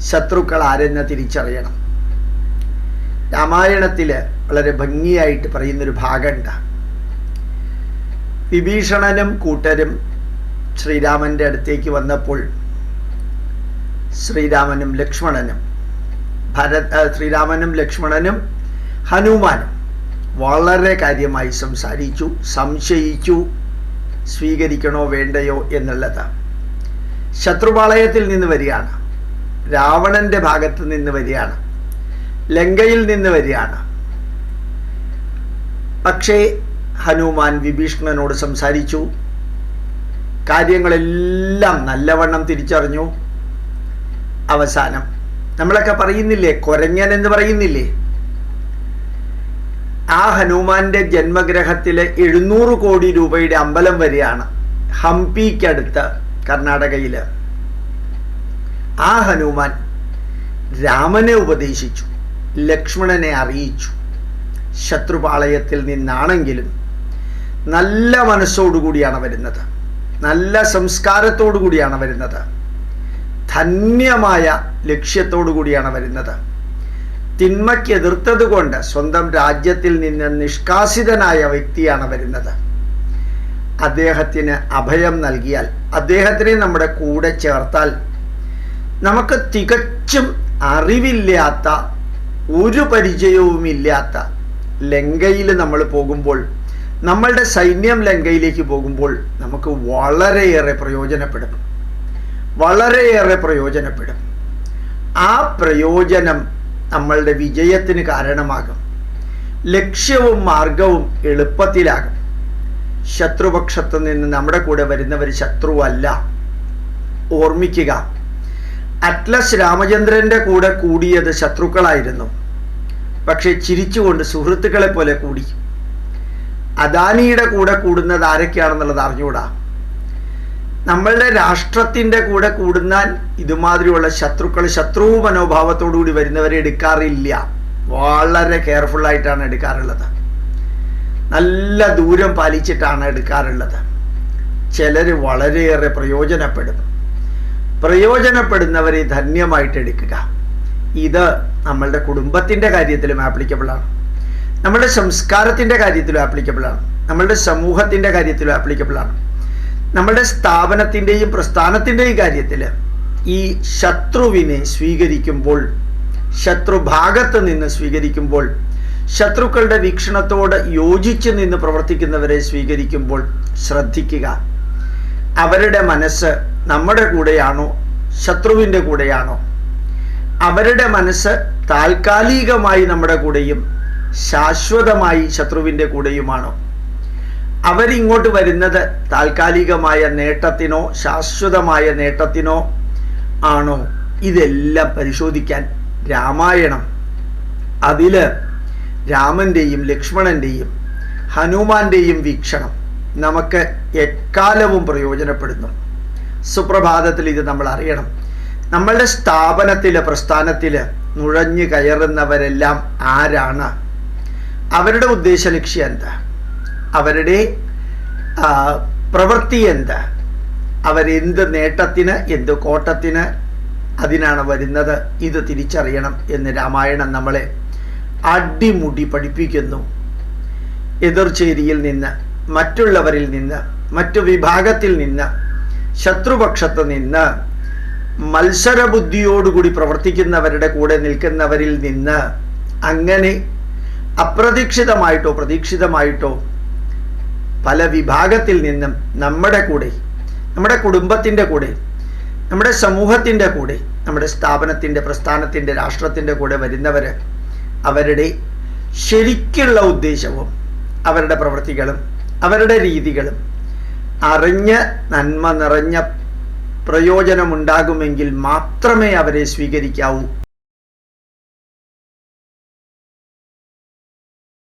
ശത്രുക്കൾ ആരെന്ന് തിരിച്ചറിയണം. രാമായണത്തിൽ വളരെ ഭംഗിയായിട്ട് പറയുന്നൊരു ഭാഗമുണ്ട്. വിഭീഷണനും കൂട്ടരും ശ്രീരാമന്റെ അടുത്തേക്ക് വന്നപ്പോൾ ശ്രീരാമനും ലക്ഷ്മണനും ഭര ശ്രീരാമനും ലക്ഷ്മണനും ഹനുമാനും വളരെ കാര്യമായി സംസാരിച്ചു സംശയിച്ചു സ്വീകരിക്കണോ വേണ്ടയോ എന്നുള്ളത്. ശത്രുപാളയത്തിൽ നിന്ന് വരികയാണ്. രാവണന്റെ ഭാഗത്ത് നിന്ന് വരികയാണ്. ലങ്കയിൽ നിന്ന് വരികയാണ്. പക്ഷേ ഹനുമാൻ വിഭീഷണനോട് സംസാരിച്ചു. കാര്യങ്ങളെല്ലാം നല്ലവണ്ണം തിരിച്ചറിഞ്ഞു. അവസാനം നമ്മളൊക്കെ പറയുന്നില്ലേ കൊരങ്ങൻ എന്ന് പറയുന്നില്ലേ? ആ ഹനുമാന്റെ ജന്മഗ്രഹത്തിലെ എഴുന്നൂറ് കോടി രൂപയുടെ അമ്പലം വരെയാണ് ഹംപിക്കടുത്ത് കർണാടകയിൽ. ആ ഹനുമാൻ രാമനെ ഉപദേശിച്ചു ലക്ഷ്മണനെ അറിയിച്ചു. ശത്രുപാളയത്തിൽ നിന്നാണെങ്കിലും നല്ല മനസ്സോടുകൂടിയാണ് വരുന്നത്. നല്ല സംസ്കാരത്തോടു കൂടിയാണ് വരുന്നത്. ധന്യമായ ലക്ഷ്യത്തോടു കൂടിയാണ് വരുന്നത്. തിന്മയ്ക്ക് എതിർത്തത് കൊണ്ട് സ്വന്തം രാജ്യത്തിൽ നിന്ന് നിഷ്കാസിതനായ വ്യക്തിയാണ് വരുന്നത്. അദ്ദേഹത്തിന് അഭയം നൽകിയാൽ അദ്ദേഹത്തിനെ നമ്മുടെ കൂടെ ചേർത്താൽ നമുക്ക് തികച്ചും അറിവില്ലാത്ത ഒരു പരിചയവുമില്ലാത്ത ലങ്കയിൽ നമ്മൾ പോകുമ്പോൾ നമ്മളുടെ സൈന്യം ലങ്കയിലേക്ക് പോകുമ്പോൾ നമുക്ക് വളരെയേറെ പ്രയോജനപ്പെടും. വളരെയേറെ പ്രയോജനപ്പെടും. ആ പ്രയോജനം നമ്മളുടെ വിജയത്തിന് കാരണമാകും. ലക്ഷ്യവും മാർഗവും എളുപ്പത്തിലാകും. ശത്രുപക്ഷത്തു നിന്ന് നമ്മുടെ കൂടെ വരുന്നവർ ശത്രുവല്ല. ഓർമ്മിക്കുക അറ്റ്ലസ് രാമചന്ദ്രന്റെ കൂടെ കൂടിയത് ശത്രുക്കളായിരുന്നു. പക്ഷെ ചിരിച്ചുകൊണ്ട് സുഹൃത്തുക്കളെ പോലെ കൂടി. അദാനിയുടെ കൂടെ കൂടുന്നത് ആരൊക്കെയാണെന്നുള്ളത് അറിഞ്ഞുകൂടാ. നമ്മളുടെ രാഷ്ട്രത്തിന്റെ കൂടെ കൂടുന്നാൽ ഇതുമാതിരിയുള്ള ശത്രുക്കൾ ശത്രു മനോഭാവത്തോടുകൂടി വരുന്നവരെ എടുക്കാറില്ല. വളരെ കെയർഫുള്ളായിട്ടാണ് എടുക്കാറുള്ളത്. നല്ല ദൂരം പാലിച്ചിട്ടാണ് എടുക്കാറുള്ളത്. ചിലർ വളരെയേറെ പ്രയോജനപ്പെടും. പ്രയോജനപ്പെടുന്നവരെ ധന്യമായിട്ട് എടുക്കുക. ഇത് നമ്മളുടെ കുടുംബത്തിന്റെ കാര്യത്തിലും ആപ്ലിക്കബിൾ ആണ്. നമ്മളുടെ സംസ്കാരത്തിന്റെ കാര്യത്തിലും ആപ്ലിക്കബിൾ ആണ്. നമ്മളുടെ സമൂഹത്തിന്റെ കാര്യത്തിലും ആപ്ലിക്കബിൾ ആണ്. നമ്മളുടെ സ്ഥാപനത്തിന്റെയും പ്രസ്ഥാനത്തിന്റെയും കാര്യത്തിൽ ഈ ശത്രുവിനെ സ്വീകരിക്കുമ്പോൾ ശത്രുഭാഗത്ത് നിന്ന് സ്വീകരിക്കുമ്പോൾ ശത്രുക്കളുടെ വീക്ഷണത്തോട് യോജിച്ച് നിന്ന് പ്രവർത്തിക്കുന്നവരെ സ്വീകരിക്കുമ്പോൾ ശ്രദ്ധിക്കുക. അവരുടെ മനസ്സ് നമ്മുടെ കൂടെയാണോ? ശത്രുവിന്റെ കൂടെയാണോ? അവരുടെ മനസ്സ് താൽക്കാലികമായി നമ്മുടെ കൂടെയും ശാശ്വതമായി ശത്രുവിന്റെ കൂടെയുമാണോ? അവരിങ്ങോട്ട് വരുന്നത് താൽക്കാലികമായ നേട്ടത്തിനോ ശാശ്വതമായ നേട്ടത്തിനോ ആണോ? ഇതെല്ലാം പരിശോധിക്കാൻ രാമായണം. അതിൽ രാമന്റെയും ലക്ഷ്മണന്റെയും ഹനുമാന്റെയും വീക്ഷണം നമുക്ക് എക്കാലവും പ്രയോജനപ്പെടുന്നു. സുപ്രഭാതത്തിൽ ഇത് നമ്മൾ അറിയണം. നമ്മളുടെ സ്ഥാപനത്തിൽ പ്രസ്ഥാനത്തിൽ നുഴഞ്ഞു കയറുന്നവരെല്ലാം ആരാണ്? അവരുടെ ഉദ്ദേശ ലക്ഷ്യം എന്താ? അവരുടെ പ്രവൃത്തി എന്താ? അവരെന്ത് നേട്ടത്തിന് എന്ത് കോട്ടത്തിന് അതിനാണ് വരുന്നത്? ഇത് തിരിച്ചറിയണം എന്ന് രാമായണം നമ്മളെ അടിമുടി പഠിപ്പിക്കുന്നു. എതിർചേരിയിൽ നിന്ന് മറ്റുള്ളവരിൽ നിന്ന് മറ്റു വിഭാഗത്തിൽ നിന്ന് ശത്രുപക്ഷത്ത് നിന്ന് മത്സരബുദ്ധിയോടുകൂടി പ്രവർത്തിക്കുന്നവരുടെ കൂടെ നിൽക്കുന്നവരിൽ നിന്ന് അങ്ങനെ അപ്രതീക്ഷിതമായിട്ടോ പ്രതീക്ഷിതമായിട്ടോ പല വിഭാഗത്തിൽ നിന്നും നമ്മുടെ കൂടെ നമ്മുടെ കുടുംബത്തിന്റെ കൂടെ നമ്മുടെ സമൂഹത്തിന്റെ കൂടെ നമ്മുടെ സ്ഥാപനത്തിന്റെ പ്രസ്ഥാനത്തിന്റെ രാഷ്ട്രത്തിന്റെ കൂടെ വരുന്നവർ അവരുടെ ശരിക്കുള്ള ഉദ്ദേശവും അവരുടെ പ്രവൃത്തികളും അവരുടെ രീതികളും അറിഞ്ഞ് നന്മ നിറഞ്ഞ പ്രയോജനമുണ്ടാകുമെങ്കിൽ മാത്രമേ അവരെ സ്വീകരിക്കാവൂ.